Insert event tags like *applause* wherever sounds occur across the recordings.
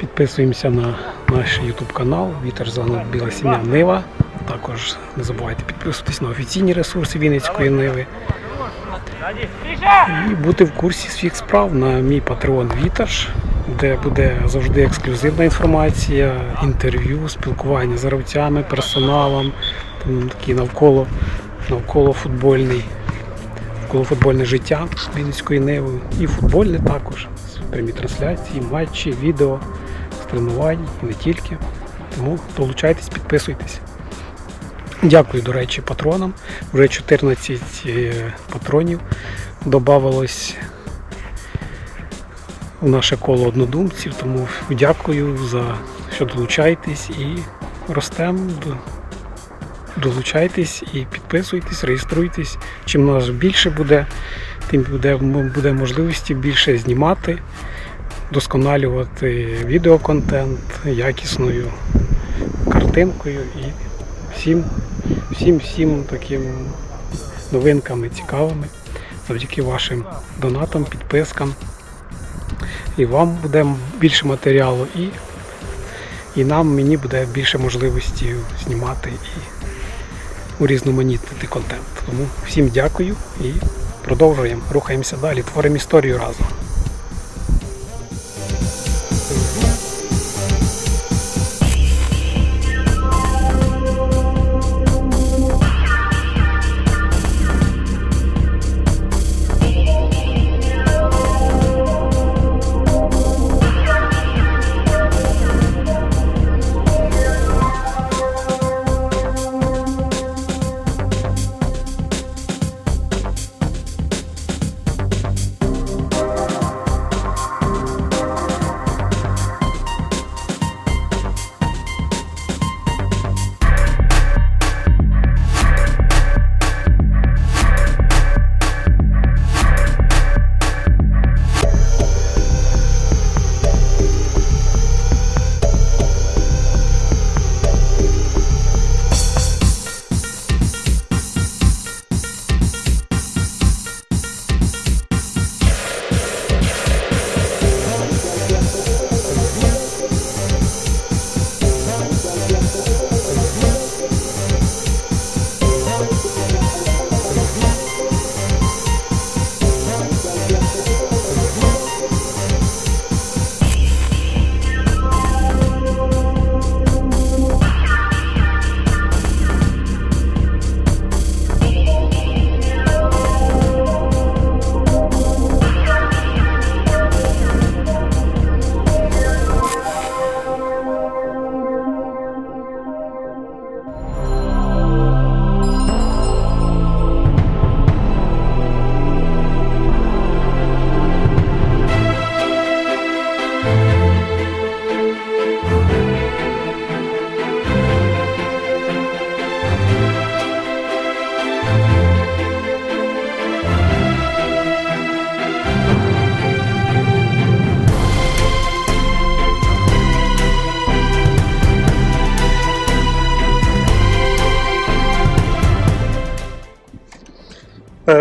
Підписуємося на наш YouTube канал Вітер Загнут Біла Сім'я Нива. Також не забувайте підписуватись на офіційні ресурси Вінницької Ниви. І бути в курсі всіх справ на мій Patreon Вітаж, де буде завжди ексклюзивна інформація, інтерв'ю, спілкування з гравцями, персоналом, там такий навколо, навколо футбольний, навколо футбольне життя Вінницької Ниви. І футбольне також. Прямі трансляції, матчі, відео тренувань і не тільки. Тому долучайтесь, підписуйтесь. Дякую, до речі, патронам. Вже 14 е, патронів додавалось в наше коло однодумців, тому дякую за що долучаєтесь і ростемо. Долучайтесь і підписуйтесь, реєструйтесь. Чим нас більше буде, тим буде, буде можливості більше знімати, досконалювати відеоконтент якісною картинкою і всім, всім, всім таким новинками цікавими завдяки вашим донатам, підпискам. І вам буде більше матеріалу, і, і нам, мені буде більше можливості знімати і урізноманітнити контент. Тому всім дякую і продовжуємо, рухаємося далі, творимо історію разом.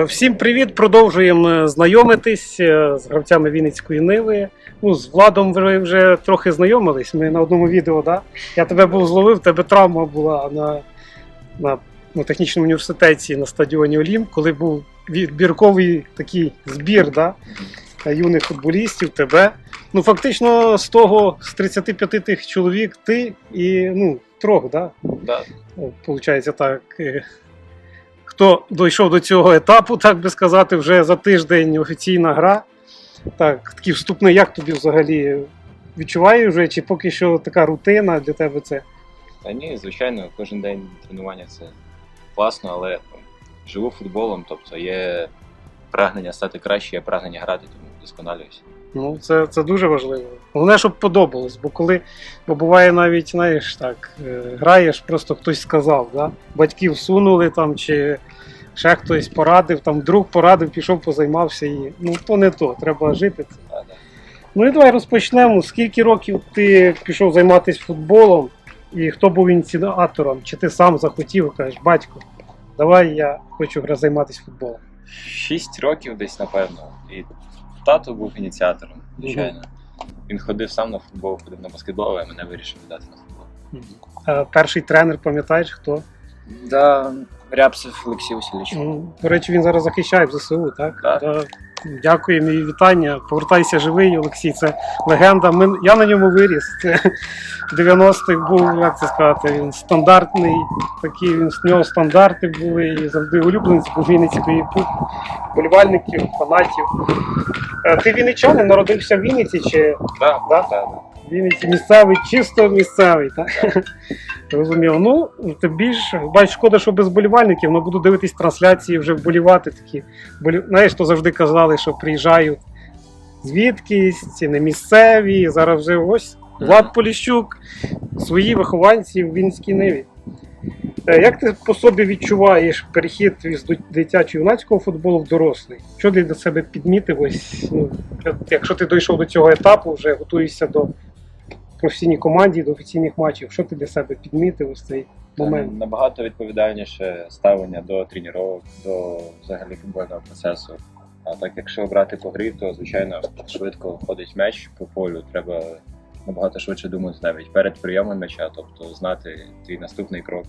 Всім привіт! Продовжуємо е, знайомитись е, з гравцями Вінницької Ниви. Ну, з Владом ви вже трохи знайомились. Ми на одному відео, да? Я тебе був зловив, в тебе травма була на, на ну, технічному університеті на стадіоні Олімп, коли був відбірковий такий збір да? юних футболістів, тебе. Ну, фактично, з того, з 35 тих чоловік, ти і ну, трьох, да? Да. Получається так. Хто дійшов до цього етапу, так би сказати, вже за тиждень офіційна гра. Так, такий вступний, як тобі взагалі відчуваєш вже, чи поки що така рутина для тебе це? Та ні, звичайно, кожен день тренування це класно, але ну, живу футболом, тобто є прагнення стати краще, є прагнення грати, тому досконалююся. Ну, це, це дуже важливо. Головне, щоб подобалось, бо коли бо буває навіть, знаєш, так, е, граєш, просто хтось сказав, да? батьків сунули там, чи ще хтось порадив, там друг порадив, пішов, позаймався і ну то не то, треба жити. це. Ну і давай розпочнемо. Скільки років ти пішов займатися футболом, і хто був ініціатором? Чи ти сам захотів, кажеш, батько, давай я хочу займатися футболом. Шість років десь, напевно. І тато був ініціатором, звичайно. він ходив сам на футбол, ходив на баскетбол, а мене вирішив віддати на футбол. Е, Перший тренер, пам'ятаєш хто? Да, Рябцев Олексій Васильович. Ну, До речі, він зараз захищає в ЗСУ, так? Так. Да. Дякуємо мій вітання. Повертайся живий, Олексій. Це легенда. Ми, я на ньому виріс. Це 90-х був, як це сказати, він стандартний, такий, він з нього стандарти були і завжди улюбленці був Вінниці пух, болівальників, фанатів. Е, Ти вінничанин, народився в Вінниці чи Да, Да? да, да. Вінниці місцевий, чисто місцевий, так? *laughs* Розумів. Ну, тим більше, бач, шкода, що без болівальників, але буду дивитись трансляції, вже вболівати такі. Болі... Знаєш, то завжди казали, що приїжджають звідкись, ці не місцеві. Зараз вже ось Влад Поліщук, свої вихованці в Вінській Ниві. Е, Як ти по собі відчуваєш перехід із дитячо-юнацького футболу в дорослий? Що ти для себе підмітив? Ось, ну, якщо ти дійшов до цього етапу, вже готуєшся до професійній команді, до офіційних матчів, що ти для себе підмітив ось цей момент? Набагато відповідальніше ставлення до тренувань, до взагалі футбольного процесу. А так, якщо брати по грі, то звичайно швидко ходить м'яч по полю. Треба набагато швидше думати навіть перед прийомом м'яча, тобто знати твій наступний крок.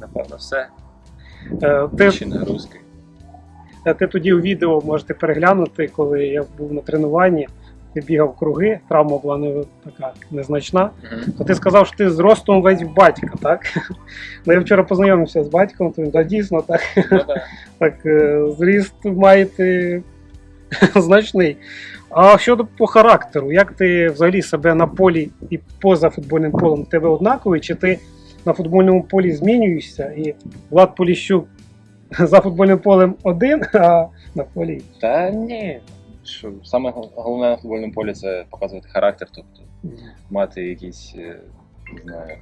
Напевно, все. Е, Ти, нагрузки. е, ти тоді у відео можете переглянути, коли я був на тренуванні, ти бігав круги, травма була не така незначна. То ти сказав, що ти з ростом весь батька, так? Ну, я вчора познайомився з батьком, то він да, дійсно так. Ну. Так, е, зріст маєте *laughs* значний. А щодо по характеру, як ти взагалі себе на полі і поза футбольним полем тебе однаковий, чи ти на футбольному полі змінюєшся і Влад Поліщук *laughs* за футбольним полем один, а на полі. Та ні. Що, саме головне на футбольному полі це показувати характер, тобто мати якісь, е, не знаю,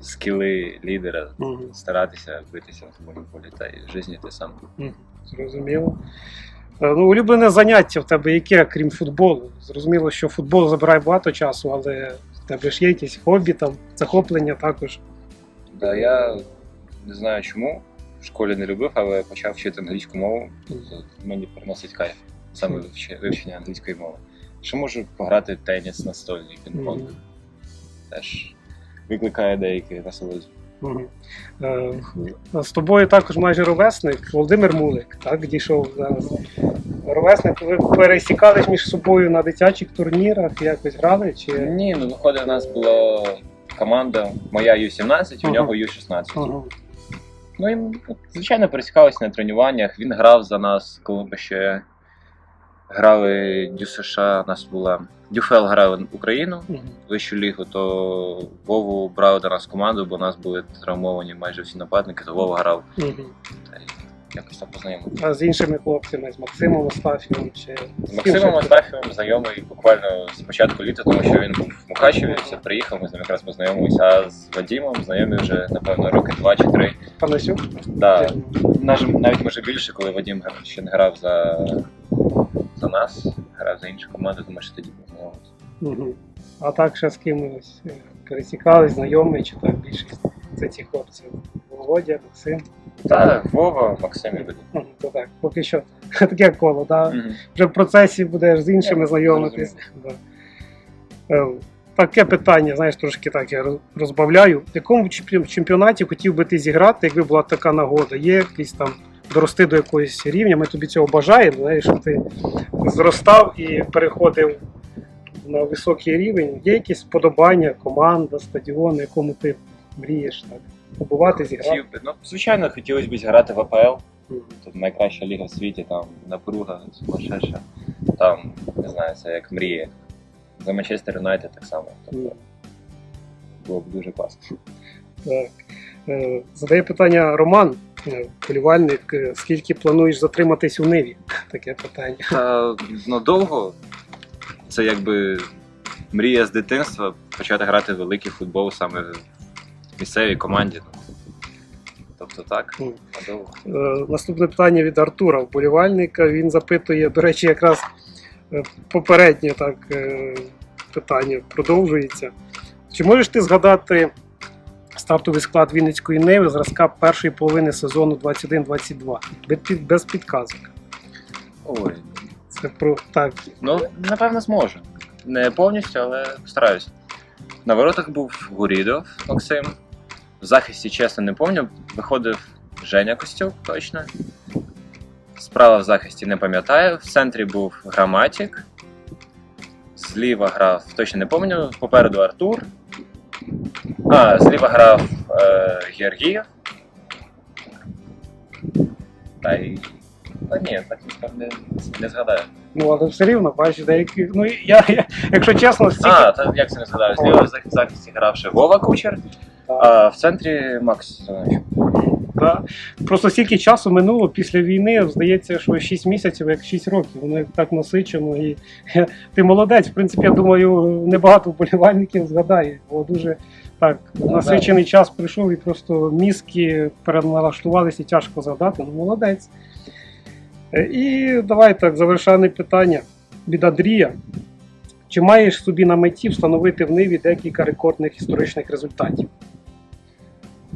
скіли лідера, Мгм. старатися битися на футбольному полі та й в житті те саме. Зрозуміло. Е, Ну, улюблене заняття в тебе яке, крім футболу? Зрозуміло, що футбол забирає багато часу, але в тебе ж є якісь хобі, там, захоплення також. Да, я не знаю чому. В школі не любив, але почав вчити англійську мову. Тобто мені приносить кайф саме вивч- вивчення англійської мови. Ще можу пограти в теніс настольний пінг-понг. Мгм. Теж викликає деякі насолоди. Мгм. Е, З тобою також майже ровесник Володимир Мулик, так, дійшов зараз. Ровесник, ви пересікались між собою на дитячих турнірах, якось грали? Чи... Ні, ну виходить, у нас була команда моя Ю-17, у нього Ю-16. Ага. Ну і ну, звичайно пересікалися на тренуваннях. Він грав за нас, коли ми ще грали Дю США. У нас була Дюфел грав Україну, вищу лігу, то Вову брали до нас команду, бо у нас були травмовані майже всі нападники, то Вова грав. Та й якось так познайомилися. А з іншими хлопцями, з Максимом Остафєвим чи З Максимом Астафєвим знайомий буквально з початку літа, тому що він був в Мукачеві, все приїхав, ми з ним якраз познайомилися. А з Вадімом знайомі вже, напевно, роки два чи три. Панасюк? Да, навіть може більше, коли Вадім ще не грав за, за нас, грав за іншу команду, тому що тоді познайомилися. Угу. А так ще з кимось е, пересікались, знайомі, чи так більшість це ці хлопці. Володя, Максим. Та Вова, Максим і. Мгм, То так, поки що *laughs* таке коло, да? Мгм. вже в процесі будеш з іншими знайомитись. Да. Е, Таке питання, знаєш, трошки так я роз- розбавляю. В якому чемпі- чемпіонаті хотів би ти зіграти, якби була така нагода? Є якийсь там дорости до якогось рівня, ми тобі цього бажаємо, знаєш, щоб ти зростав і переходив на високий рівень. Є якісь вподобання, команда, стадіон, на якому ти мрієш так, побувати, зіграти? Хотів би, ну, звичайно, хотілося б зіграти в АПЛ. Тут найкраща ліга в світі, там напруга сумасшедша. Там, не знаю, це як мрія. За Манчестер Юнайтед так само. Тобто, було б дуже класно. Так. Е, Задає питання Роман, е, полівальник. е, Скільки плануєш затриматись у Ниві? *laughs* Таке питання. Та ну довго. Це якби мрія з дитинства почати грати в великий футбол саме в місцевій команді. Ну, тобто так, надовго. Е, Наступне питання від Артура, вболівальника. Він запитує, до речі, якраз попереднє так питання продовжується. Чи можеш ти згадати стартовий склад Вінницької Неви зразка першої половини сезону 21-22? Без, підказок. Ой, Це про так. Ну, напевно, зможу. Не повністю, але постараюсь. На воротах був Гурідов Максим. В захисті, чесно, не пам'ятаю. Виходив Женя Костюк, точно. Справа в захисті не пам'ятаю. В центрі був Граматік. Зліва грав, точно не пам'ятаю. Попереду Артур. А, зліва грав е, Георгієв. Та й. Та ні, так не, не згадаю. Ну, але все рівно, бачиш, деякі. Ну, я, я якщо чесно, стільки. А, та як це не згадаю? Зліва в захисті грав ще Вова Кучер, а в центрі Макс. Да. Просто стільки часу минуло після війни, здається, що 6 місяців, як 6 років. Воно так насичено. І *laughs* ти молодець. В принципі, я думаю, небагато вболівальників згадає, бо дуже так насичений час прийшов і просто мізки переналаштувалися і тяжко згадати. Ну, молодець. Е, І давай так, завершальне питання від Андрія. Чи маєш собі на меті встановити в Ниві декілька рекордних історичних результатів?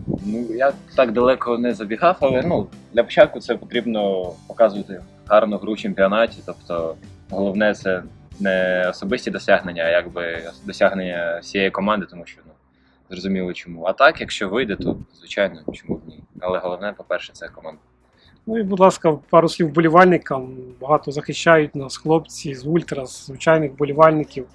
Ну, я так далеко не забігав, але ну, для початку це потрібно показувати гарну гру в чемпіонаті. Тобто головне це не особисті досягнення, а якби досягнення всієї команди, тому що ну, зрозуміло чому. А так, якщо вийде, то звичайно, чому б ні. Але головне, по-перше, це команда. Ну і, будь ласка, пару слів вболівальникам. Багато захищають нас хлопці з ультрас, звичайних вболівальників.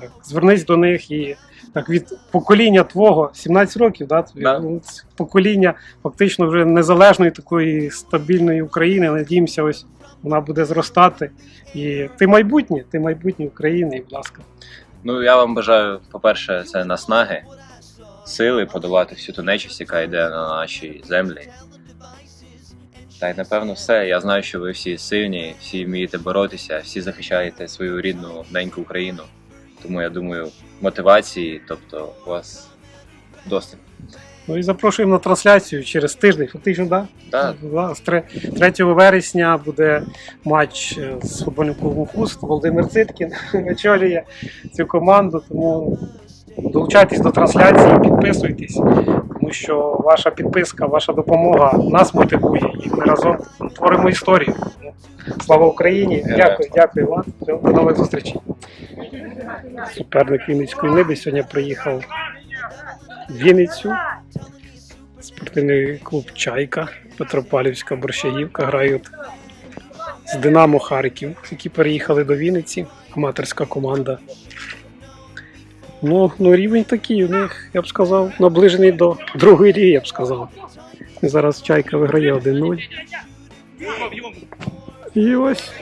Так, звернись до них і так від покоління твого, 17 років, да, тобі, Да. ну, це покоління фактично вже незалежної такої стабільної України. Надіємося, ось вона буде зростати. І ти майбутнє, ти майбутнє України, і, будь ласка. Ну, я вам бажаю, по-перше, це наснаги, сили подолати всю ту нечисть, яка йде на нашій землі. Та й напевно все. Я знаю, що ви всі сильні, всі вмієте боротися, всі захищаєте свою рідну неньку Україну. Тому я думаю, мотивації, тобто у вас досить. Ну і запрошуємо на трансляцію через тиждень. Фактично, да? Да, Да, з тре- 3 вересня буде матч е, з футбольним клубом Хуст. Володимир Циткін *laughs* очолює цю команду. Тому долучайтесь до трансляції, підписуйтесь, тому що ваша підписка, ваша допомога нас мотивує і ми разом творимо історію. Слава Україні! Дякую, дякую вам. До нових зустрічей. Суперник Вінницької ниби сьогодні приїхав в Вінницю. Спортивний клуб Чайка, Петропавлівська Борщаївка грають з Динамо Харків, які переїхали до Вінниці. Аматорська команда. Ну, ну рівень такий у них, я б сказав, наближений до другої ліги, я б сказав. Зараз Чайка виграє 1-0. І ось.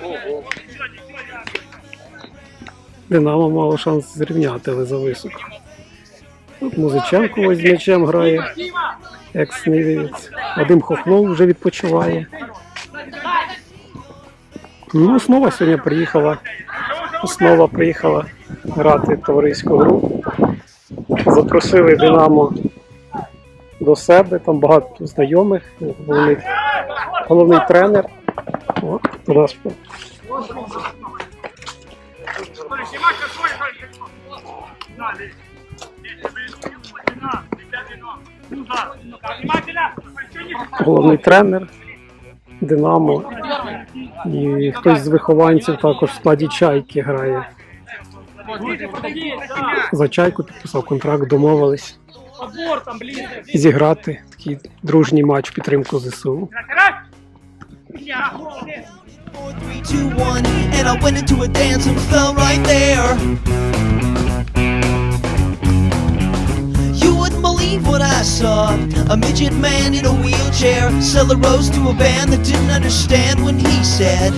Динамо мало шанс зрівняти, але зависоко. Тут Музиченко ось з м'ячем грає екс-нивівець. Вадим Хохлов вже відпочиває. Ну, основа сьогодні приїхала. Основа приїхала грати товариську гру. Запросили Динамо до себе, там багато знайомих, головний, головний тренер. О, головний тренер Динамо. І хтось з вихованців також в складі чайки грає. За чайку підписав контракт, домовились зіграти такий дружній матч в підтримку ЗСУ. Four, three, two, one, and I went into a dance and fell right there. Believe what I saw. A midget man in a wheelchair sell a rose to a band that didn't understand when he said,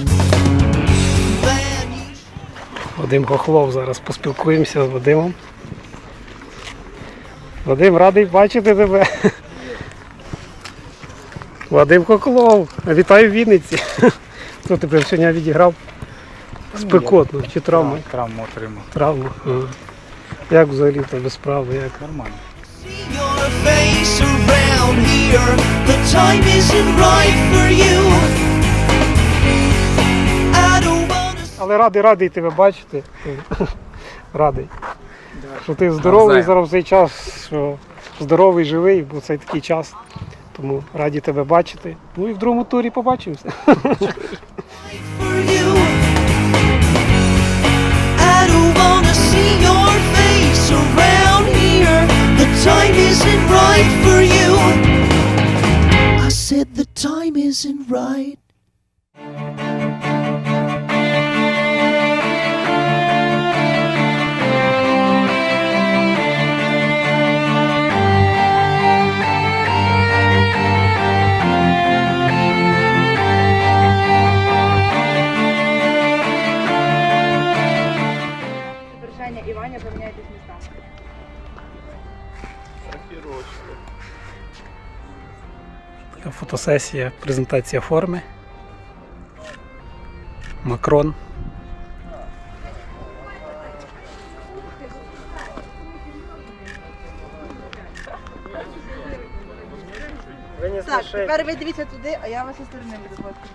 Вадим Хохлов зараз поспілкуємося з Вадимом. Вадим, радий бачити тебе. Вадим Хохлов, вітаю в Вінниці. Хто тебе сьогодні відіграв? Спекотно чи травма? Травму отримав. Травма. Ага. Як взагалі тебе справи? Як? Нормально. Але радий, радий тебе бачити. *laughs* Радий. Що ти здоровий зараз в цей час, що здоровий, живий, бо це такий час. Тому раді тебе бачити. Ну і в другому турі побачимося. I don't wanna see your face around. time isn't right for you. I said the time isn't right. Фотосесія, презентація форми. Макрон. Так, тепер ви дивіться туди, а я вас зі сторони буду фоткати.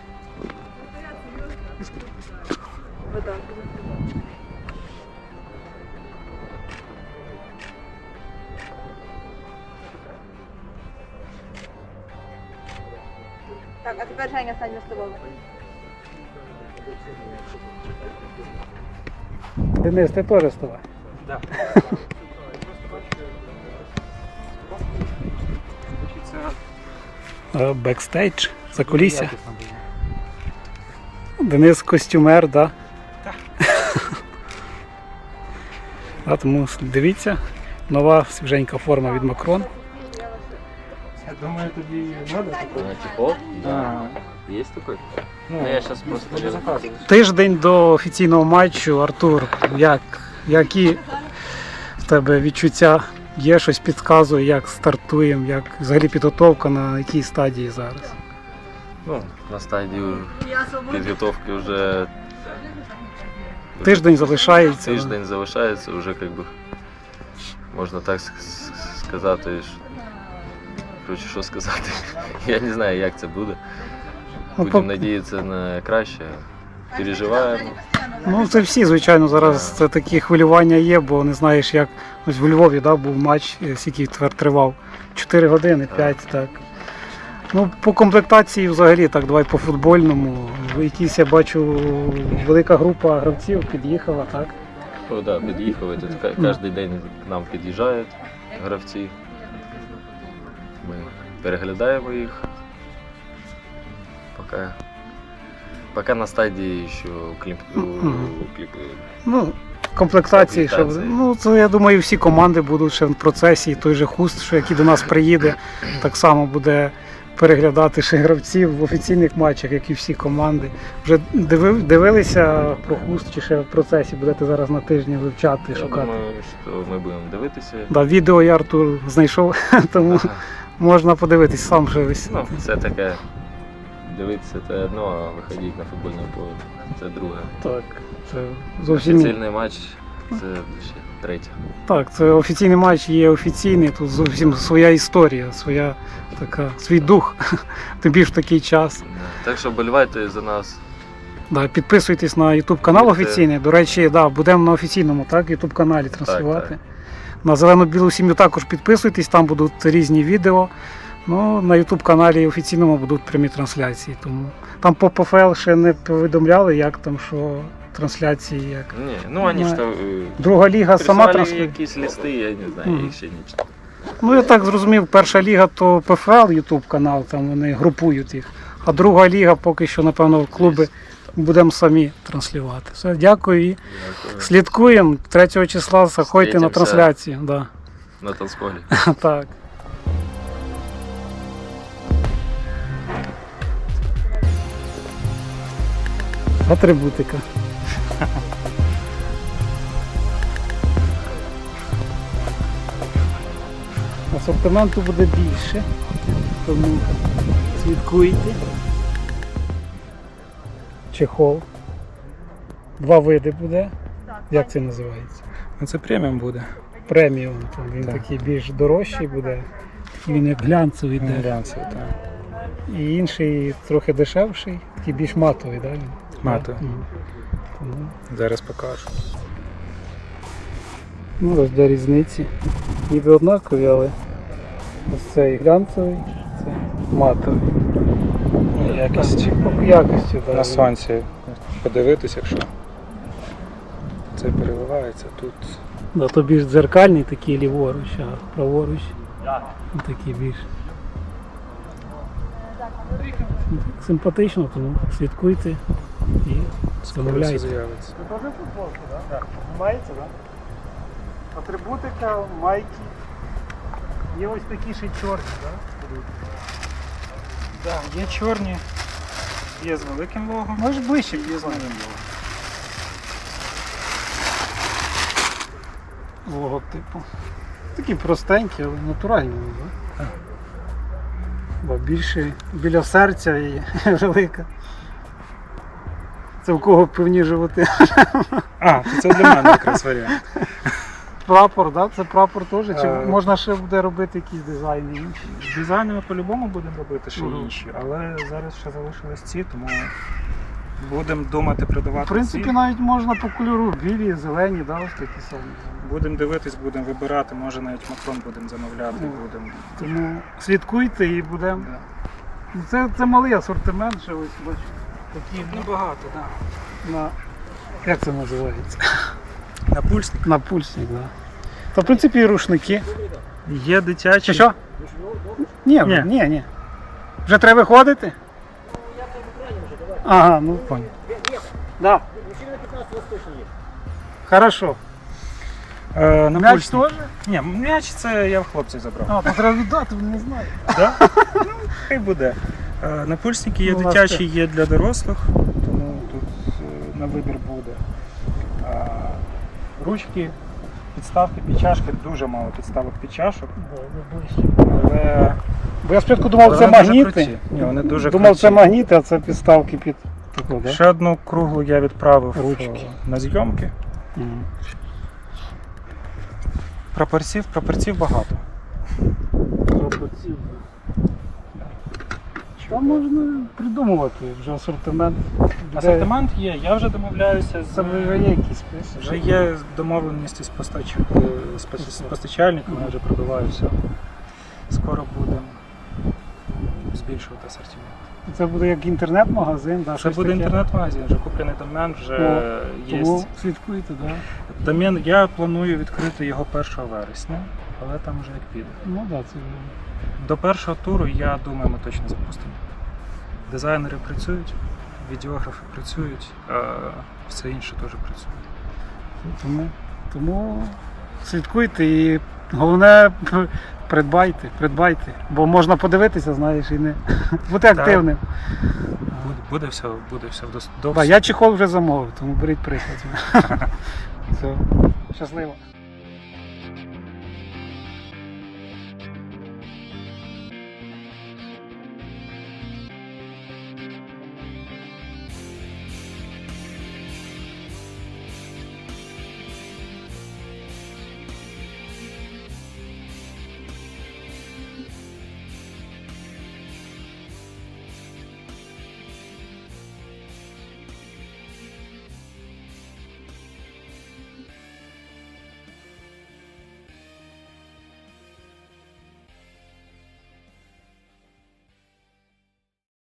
Так, а тепер Женя стань з. Денис, ти теж ставай. Е, Бекстейдж, за кулісся. Денис костюмер, да? Так. *laughs* да, тому дивіться, нова свіженька форма від Макрон. Думаю, тобі надо такой. Чехол? Да. Есть такой? Ну, Ну, я сейчас просто... Заказуєш. Тиждень до офіційного матчу, Артур, як, які в тебе відчуття? Є щось підказує, як стартуємо, як взагалі підготовка на якій стадії зараз? Ну, на стадію підготовки вже... Тиждень залишається. Тиждень залишається, вже как би, можна так с- с- сказати, що... Коротше, що сказати? *laughs* Я не знаю, як це буде. Ну, Будемо надіятися на краще. Переживаємо. Ну, це всі, звичайно, зараз це такі хвилювання є, бо не знаєш, як ось в Львові да, був матч, е, скільки тепер тривав. 4 години, 5, так. Ну, по комплектації взагалі, так, давай по футбольному. Якісь я бачу, велика група гравців під'їхала, так. О, да, під'їхали. Тут кожен день к нам під'їжджають гравці. Ми переглядаємо їх. Поки, поки на стадії, що кліп, кліп, Ну, комплектації, що ну це я думаю, всі команди будуть ще в процесі. І той же хуст, що який до нас приїде, так само буде переглядати ще гравців в офіційних матчах, як і всі команди. Вже диви- дивилися про хуст, чи ще в процесі будете зараз на тижні вивчати, я шукати. думаю, що ми будемо дивитися. Да, відео я Артур знайшов, *laughs* тому Ага. Можна подивитись сам же. Ну, це таке. Дивитися це одно, а виходити на футбольне поле це друге. Так, це зовсім Офіційний матч це ще третє. Так, це офіційний матч є офіційний, тут зовсім своя історія, своя така, свій дух, *laughs* тим більш такий час. Так що болівайте за нас. Да, підписуйтесь на YouTube канал офіційний. До речі, да, будемо на офіційному так, YouTube каналі транслювати. так. На зелену білу сім'ю також підписуйтесь, там будуть різні відео. Ну, на YouTube каналі офіційному будуть прямі трансляції. Тому там по ПФЛ ще не повідомляли, як там що трансляції, як. Ні, ну вони Ну, ж то. е, Друга ліга сама транслює. якісь листи, я не знаю, Мгм. їх ще не читав. Ну, я так зрозумів, перша ліга то ПФЛ YouTube канал, там вони групують їх. А друга ліга поки що, напевно, клуби будемо самі транслювати. Все, дякую і слідкуємо. 3 числа заходьте на Встретимся. трансляцію. Да. На танцполі. *laughs* так. Атрибутика. *laughs* Асортименту буде більше, тому слідкуйте. Чехол. Два види буде. Як це називається? Ну, Це преміум буде. Преміум. Там він Так. такий більш дорожчий буде. Він як глянцевий йде. Глянцевий, так. І інший трохи дешевший, такий більш матовий, да? Матовий. Тому, Зараз покажу. ну, ось для різниці. Ніби однакові, але ось цей глянцевий, це матовий. Ну, Якість По якості, да. на сонці подивитись, якщо це переливається тут. Да, то більш дзеркальний такий ліворуч, а праворуч такий більш. Симпатично, тому слідкуйте і з'явиться. Ви теж футболку, так? Знімається, так? Атрибутика, майки. Є ось такі ще чорні, так? Да, є чорні, є з великим логом, Може ближче є з малим логом. логотипу. Такі простенькі, але натуральні. Так? Бо більше біля серця і *laughs* велика. Це в кого певні животи. А, це для мене якраз варіант. *laughs* Прапор, да? це прапор теж? Чи Е. можна ще буде робити якісь дизайни інші? Дизайни ми по-любому будемо робити ще Мгм. інші, але зараз ще залишились ці, тому будемо думати придавати В принципі, ці. навіть можна по кольору білі, зелені, да, ось такі самі. Будемо дивитись, будемо вибирати, може навіть маклон будемо замовляти, Ну. будемо. Тому слідкуйте і будемо. Да. Ну, Це, це малий асортимент, ще ось бачу. Такі ну, Небагато, так. на. Як це називається? На пульсник. На пульсник, так. Да. Та в принципі і рушники. Є дитячі. Чи що? Ні, Ні. ні, ні. Вже треба виходити? Ага, ну понял. Да. Хорошо. Е, на М'яч теж? Ні, м'яч це я в хлопців забрав. А, то треба віддати, не знаю. Да? Ну, хай буде. Е, На пульсники є Ну, дитячі, є для дорослих, тому тут е, на вибір буде. Ручки, підставки під чашки, дуже мало підставок під чашок, але Бо я спочатку думав, це магніти. Ні, вони дуже думав, круті. це магніти, а це підставки під таку, да? ще одну круглу я відправив Ручки. е, на зйомки. Мгм. Прапорців, прапорців багато. Там можна придумувати вже асортимент. Асортимент є, я вже домовляюся з Це вже є якісь списи. Вже є домовленості з, постач... е, з пос- з постачальником, я вже пробиваю все. Скоро будемо збільшувати асортимент. Це буде як інтернет-магазин, да, Це щось буде таке. інтернет-магазин, вже куплений домен, вже є. Тому слідкуйте, да. Домен, я планую відкрити його 1 вересня, але там вже як піде. Ну да, це До першого туру, я думаю, ми точно запустимо. Дизайнери працюють, відеографи працюють, а все інше теж працює. тому, тому слідкуйте і головне *laughs* придбайте, придбайте. Бо можна подивитися, знаєш, і не *laughs* бути активним. Буде, буде все, буде все до я чехол вже замовив, тому беріть приклад. *laughs* Все. Щасливо.